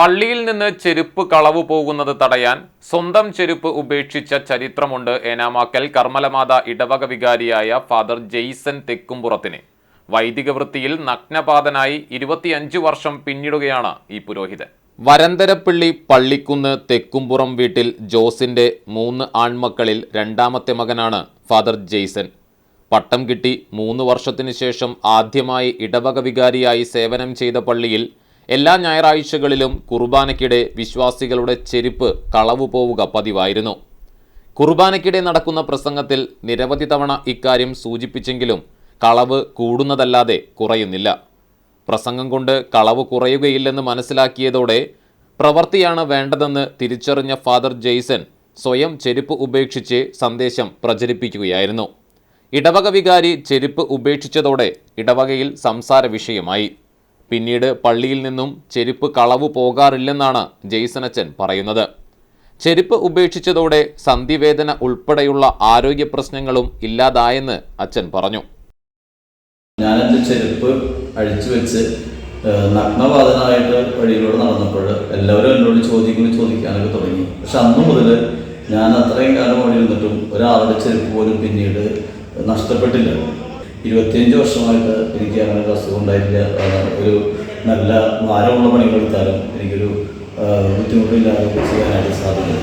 പള്ളിയിൽ നിന്ന് ചെരുപ്പ് കളവ് പോകുന്നത് തടയാൻ സ്വന്തം ചെരുപ്പ് ഉപേക്ഷിച്ച ചരിത്രമുണ്ട് ഏനാമാക്കൽ കർമ്മലമാത ഇടവക വികാരിയായ ഫാദർ ജെയ്സൺ തെക്കുംപുറത്തിന്. വൈദിക വൃത്തിയിൽ നഗ്നപാതനായി ഇരുപത്തിയഞ്ച് വർഷം പിന്നിടുകയാണ് ഈ പുരോഹിതൻ. വരന്തരപ്പള്ളി പള്ളിക്കുന്ന് തെക്കുംപുറം വീട്ടിൽ ജോസിന്റെ മൂന്ന് ആൺമക്കളിൽ രണ്ടാമത്തെ മകനാണ് ഫാദർ ജെയ്സൺ. പട്ടം കിട്ടി മൂന്ന് വർഷത്തിനു ശേഷം ആദ്യമായി ഇടവക വികാരിയായി സേവനം ചെയ്ത പള്ളിയിൽ എല്ലാ ഞായറാഴ്ചകളിലും കുർബാനയ്ക്കിടെ വിശ്വാസികളുടെ ചെരുപ്പ് കളവു പോവുക പതിവായിരുന്നു. കുർബാനയ്ക്കിടെ നടക്കുന്ന പ്രസംഗത്തിൽ നിരവധി തവണ ഇക്കാര്യം സൂചിപ്പിച്ചെങ്കിലും കളവ് കൂടുന്നതല്ലാതെ കുറയുന്നില്ല. പ്രസംഗം കൊണ്ട് കളവ് കുറയുകയില്ലെന്ന് മനസ്സിലാക്കിയതോടെ പ്രവൃത്തിയാണ് വേണ്ടതെന്ന് തിരിച്ചറിഞ്ഞ ഫാദർ ജെയ്സൺ സ്വയം ചെരുപ്പ് ഉപേക്ഷിച്ച് സന്ദേശം പ്രചരിപ്പിക്കുകയായിരുന്നു. ഇടവക വികാരി ചെരുപ്പ് ഉപേക്ഷിച്ചതോടെ ഇടവകയിൽ സംസാര വിഷയമായി. പിന്നീട് പള്ളിയിൽ നിന്നും ചെരുപ്പ് കളവു പോകാറില്ലെന്നാണ് ജെയ്സനച്ചൻ പറയുന്നത്. ചെരുപ്പ് ഉപേക്ഷിച്ചതോടെ സന്ധിവേദന ഉൾപ്പെടെയുള്ള ആരോഗ്യ പ്രശ്നങ്ങളും ഇല്ലാതായെന്ന് അച്ഛൻ പറഞ്ഞു. ഞാനെന്റെ ചെരുപ്പ് അഴിച്ചു വെച്ച് നഗ്നവാദനായിട്ട് വഴിയിലൂടെ നടന്നപ്പോൾ എല്ലാവരും എന്നോട് ചോദ്യങ്ങൾ ചോദിക്കാനൊക്കെ തുടങ്ങി. പക്ഷെ അന്ന് മുതൽ ഞാൻ അത്രയും കാലം ഓടി നിന്നിട്ടും ഒരാളുടെ ചെരുപ്പ് പോലും പിന്നീട് നഷ്ടപ്പെട്ടില്ല. ഇരുപത്തിയഞ്ച് വർഷമായിട്ട് എനിക്ക് അങ്ങനെ ഒരു അസുഖം ഉണ്ടായിട്ടില്ല. ഒരു നല്ല ഭാരമുള്ള പണികൾ എടുത്താലും എനിക്കൊരു ബുദ്ധിമുട്ടില്ലാതെ ചെയ്യാനായിട്ട് സാധിക്കും.